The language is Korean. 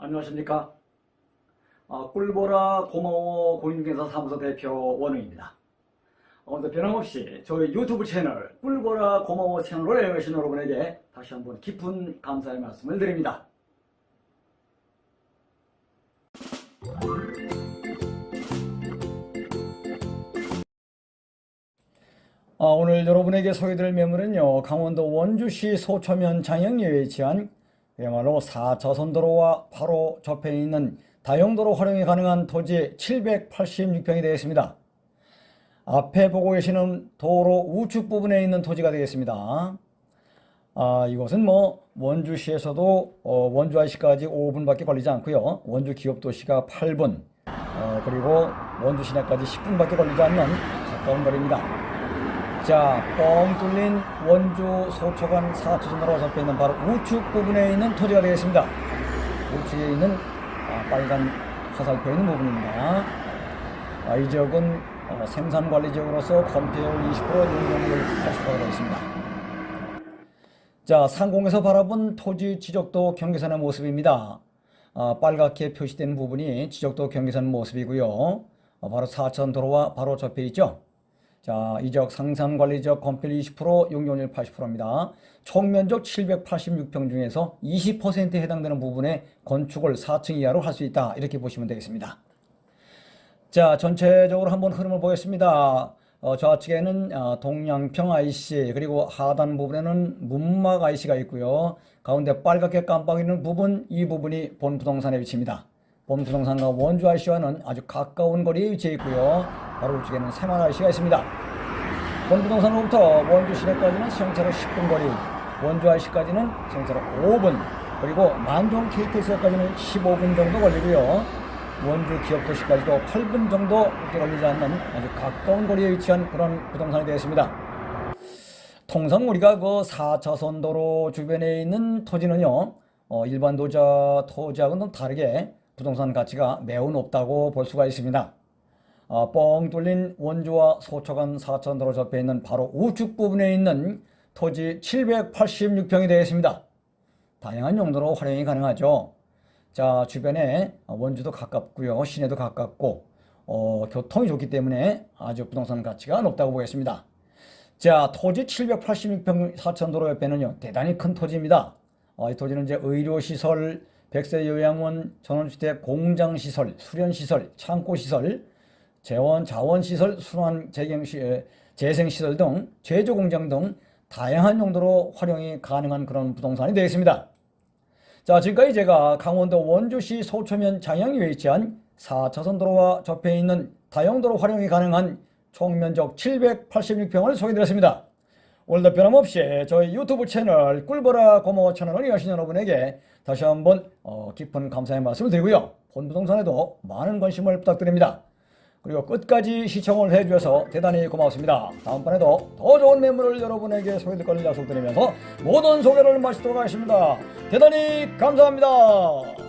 안녕하십니까? 아, 꿀보라 고마워 공인중개사 사무소 대표 원웅입니다. 오늘도 변함없이 저희 유튜브 채널 꿀보라 고마워 채널을 애용하신 여러분에게 다시 한번 깊은 감사의 말씀을 드립니다. 아, 오늘 여러분에게 소개드릴 매물은요 강원도 원주시 소초면 장영리에 위치한 그야말로 4차선 도로와 바로 접해 있는 다용도로 활용이 가능한 토지 786평이 되겠습니다. 앞에 보고 계시는 도로 우측 부분에 있는 토지가 되겠습니다. 아, 이곳은 뭐 원주시에서도 어, 원주 IC까지 5분밖에 걸리지 않고요. 원주 기업도시가 8분, 어, 그리고 원주 시내까지 10분밖에 걸리지 않는 가까운 거리입니다. 자, 뻥 뚫린 원주 소초간 4차선으로 접해 있는 바로 우측 부분에 있는 토지가 되겠습니다. 우측에 있는 아, 빨간 화살표 있는 부분입니다. 아, 이 지역은 어, 생산관리 지역으로서 건폐율 20%, 용적률 80%가 되겠습니다. 자, 상공에서 바라본 토지 지적도 경계선의 모습입니다. 아, 빨갛게 표시된 부분이 지적도 경계선 모습이고요. 어, 바로 4천 도로와 바로 접해 있죠. 자, 이 지역 상산 관리 지역 건폐율 20%, 용적률 80%입니다. 총 면적 786평 중에서 20%에 해당되는 부분에 건축을 4층 이하로 할 수 있다. 이렇게 보시면 되겠습니다. 자, 전체적으로 한번 흐름을 보겠습니다. 어, 좌측에는 어, 동양평 IC 그리고 하단 부분에는 문막 IC가 있고요. 가운데 빨갛게 깜빡이는 부분 이 부분이 본 부동산의 위치입니다. 본 부동산과 원주 IC와는 아주 가까운 거리에 위치해 있고요. 바로 우측에는 새만 IC가 있습니다. 본 부동산으로부터 원주 시내까지는 시행차로 10분 거리, 원주 IC까지는 시행차로 5분, 그리고 만종 KTX까지는 15분 정도 걸리고요. 원주 기업도시까지도 8분 정도 걸리지 않는 아주 가까운 거리에 위치한 그런 부동산이 되겠습니다. 통상 우리가 그 4차선 도로 주변에 있는 토지는요, 어, 일반 도자 토지하고는 다르게 부동산 가치가 매우 높다고 볼 수가 있습니다. 어, 뻥 뚫린 원주와 소초간 4차선 도로 접해 있는 바로 우측 부분에 있는 토지 786평이 되겠습니다. 다양한 용도로 활용이 가능하죠. 자, 주변에 원주도 가깝고요. 시내도 가깝고 어, 교통이 좋기 때문에 아주 부동산 가치가 높다고 보겠습니다. 자, 토지 786평 사천도로 옆에는요, 대단히 큰 토지입니다. 어, 이 토지는 이제 의료시설, 백세 요양원, 전원주택, 공장시설, 수련시설, 창고시설, 재원, 자원시설, 순환 재경시, 재생시설 등 제조공장 등 다양한 용도로 활용이 가능한 그런 부동산이 되겠습니다. 자, 지금까지 제가 강원도 원주시 소초면 장영리에 위치한 4차선 도로와 접해 있는 다용도로 활용이 가능한 총 면적 786평을 소개드렸습니다. 오늘도 변함없이 저희 유튜브 채널 꿀보라 고마워 채널을 이하신 여러분에게 다시 한번 어, 깊은 감사의 말씀을 드리고요. 본 부동산에도 많은 관심을 부탁드립니다. 그리고 끝까지 시청을 해주셔서 대단히 고맙습니다. 다음번에도 더 좋은 매물을 여러분에게 소개될 것을 약속드리면서 모든 소개를 마치도록 하겠습니다. 대단히 감사합니다.